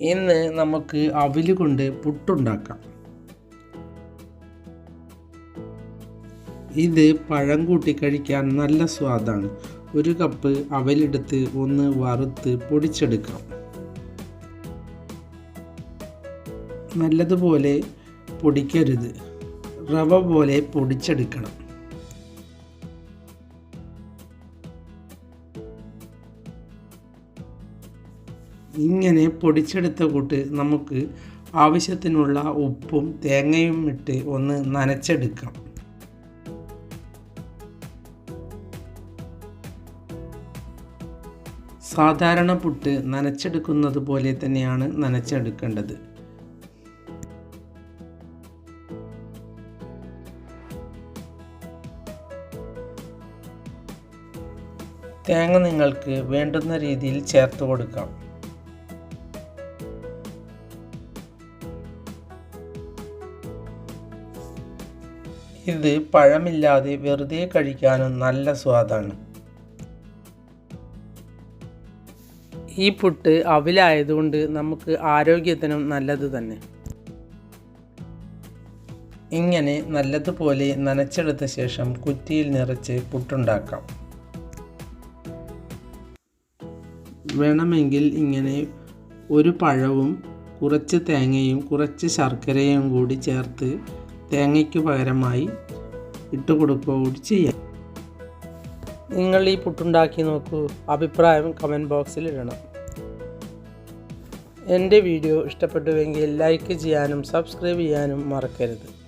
ഇന്ന് നമുക്ക് അവിൽ കൊണ്ട് പുട്ടുണ്ടാക്കാം. ഇത് പഴം കൂട്ടി കഴിക്കാൻ നല്ല സ്വാദാണ്. ഒരു കപ്പ് അവലെടുത്ത് ഒന്ന് വറുത്ത് പൊടിച്ചെടുക്കാം. നല്ലതുപോലെ പൊടിക്കരുത്. റവ പോലെ പൊടിച്ചെടുക്കണം. ഇങ്ങനെ പൊടിച്ചെടുത്ത കൂട്ട് നമുക്ക് ആവശ്യത്തിനുള്ള ഉപ്പും തേങ്ങയും ഇട്ട് ഒന്ന് നനച്ചെടുക്കാം. സാധാരണ പുട്ട് നനച്ചെടുക്കുന്നത് പോലെ തന്നെയാണ് നനച്ചെടുക്കേണ്ടത്. തേങ്ങ നിങ്ങൾക്ക് വേണ്ടുന്ന രീതിയിൽ ചേർത്ത് കൊടുക്കാം. ഇത് പഴമില്ലാതെ വെറുതെ കഴിക്കാനും നല്ല സ്വാദാണ്. ഈ പുട്ട് അവിലായതുകൊണ്ട് നമുക്ക് ആരോഗ്യത്തിനും നല്ലത് തന്നെ. ഇങ്ങനെ നല്ലതുപോലെ നനച്ചെടുത്ത ശേഷം കുറ്റിയിൽ നിറച്ച് പുട്ടുണ്ടാക്കാം. വേണമെങ്കിൽ ഇങ്ങനെ ഒരു പഴവും കുറച്ച് തേങ്ങയും കുറച്ച് ശർക്കരയും കൂടി ചേർത്ത് തേങ്ങയ്ക്ക് പകരമായി ഇട്ട് കൊടുക്കുക കൂടി ചെയ്യാം. നിങ്ങൾ ഈ പുട്ടുണ്ടാക്കി നോക്കൂ. അഭിപ്രായം കമന്റ് ബോക്സിൽ ഇടണം. എന്റെ വീഡിയോ ഇഷ്ടപ്പെട്ടുവെങ്കിൽ ലൈക്ക് ചെയ്യാനും സബ്സ്ക്രൈബ് ചെയ്യാനും മറക്കരുത്.